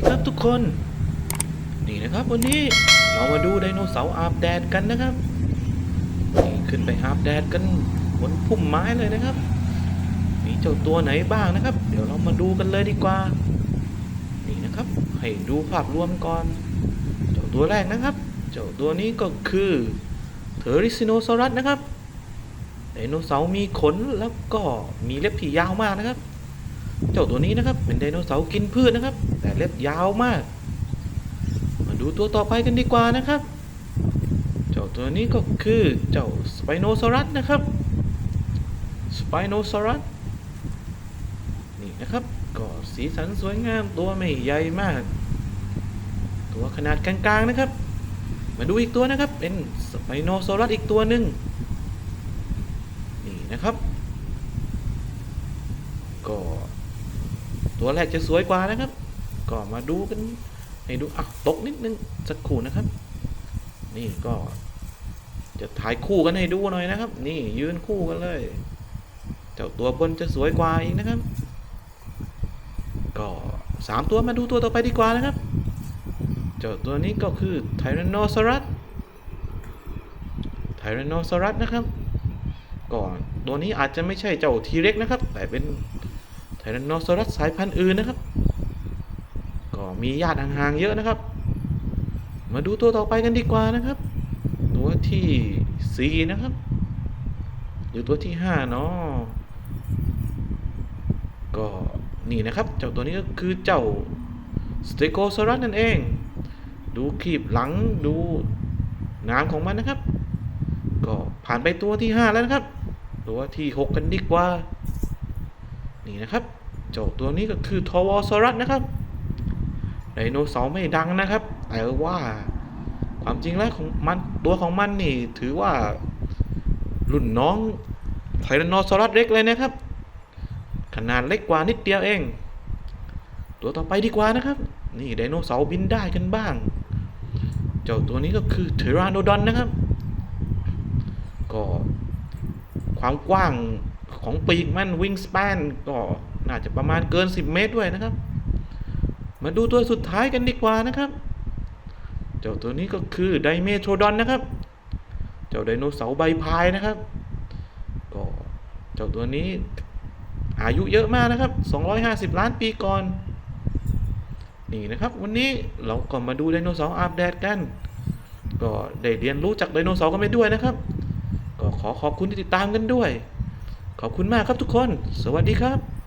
ดีครับทุกคน นี่นะครับวันนี้เรามาดูไดโนเสาร์อาบแดดกันนะครับนี่ขึ้นไปอาบแดดกันบนพุ่มไม้เลยนะครับมีเจ้าตัวไหนบ้างนะครับ เดี๋ยวเรามาดูกันเลยดีกว่า นี่นะครับ ให้ดูภาพรวมก่อน เจ้าตัวแรกนะครับ เจ้าตัวนี้ก็คือเทอริซิโนซอรัสนะครับไดโนเสาร์มีขนแล้วก็มีเล็บที่ยาวมากนะครับ เจ้าตัวนี้นะครับ เป็นไดโนเสาร์กินพืชนะครับ แต่เล็บยาวมาก มาดูตัวต่อไปกันดีกว่านะครับ เจ้าตัวนี้ก็คือเจ้าสไปโนซอรัสนะครับสไปโนซอรัสนี่นะครับ ก็สีสันสวยงามตัวไม่ใหญ่มาก ตัวขนาดกลางๆนะครับ มาดูอีกตัวนะครับ เป็นสไปโนซอรัสอีกตัวหนึ่งนี่นะครับ ก็ ตัวแรกจะสวยกว่านะครับ ก็มาดูกันให้ดูอะตกนิดนึงสักครู่นะครับ นี่ก็จะถ่ายคู่กันให้ดูหน่อยนะครับ นี่ยืนคู่กันเลย เจ้าตัวบนจะสวยกว่าอีกนะครับ ก็สามตัวมาดูตัวต่อไปดีกว่านะครับ เจ้าตัวนี้ก็คือไทแรนโนซอรัสไทแรนโนซอรัสนะครับ ก่อนตัวนี้อาจจะไม่ใช่เจ้าทีเร็กนะครับ แต่เป็น ไทแรนโนซอรัสสายพันธุ์อื่นนะครับ ก็มีญาติห่างๆเยอะนะครับ มาดูตัวต่อไปกันดีกว่านะครับ ตัวที่สี่นะครับ หรือตัวที่ห้าเนาะก็นี่นะครับ เจ้าตัวนี้ก็คือเจ้าสเตโกซอรัสนั่นเอง ดูขีบหลังดูน้ำของมันนะครับ ก็ผ่านไปตัวที่ห้าแล้วนะครับ ตัวที่หกกันดีกว่า นี่นะครับ เจ้าตัวนี้ก็คือทวอซอรัสนะครับไดโนเสาร์ไม่ดังนะครับ แต่ว่าความจริงแล้วของมันตัวของมันนี่ถือว่ารุ่นน้องไทรนโนซอรัสเล็กเลยนะครับ ขนาดเล็กกว่านิดเดียวเอง ตัวต่อไปดีกว่านะครับ นี่ไดโนเสาร์บินได้กันบ้าง เจ้าตัวนี้ก็คือเทราโนดอนนะครับ ก็ความกว้าง ของปีกมันวิ่งส p ปนก็น่าจะประมาณเกิน 10 เมตรด้วยนะครับ มาดูตัวสุดท้ายกันดีกว่านะครับ เจ้าตัวนี้ก็คือไดเมโทรดอนนะครับ เจ้าไดโนเสาร์ใบพายนะครับ ก็เจ้าตัวนี้อายุเยอะมากนะครับ 250 ล้านปีก่อน นี่นะครับวันนี้เราก็มาดูไดโนเสาร์อาบแดดกัน ก็ได้เรียนรู้จากไดโนเสาร์กันไปด้วยนะครับ ก็ขอขอบคุณที่ติดตามกันด้วย ขอบคุณมากครับทุกคน สวัสดีครับ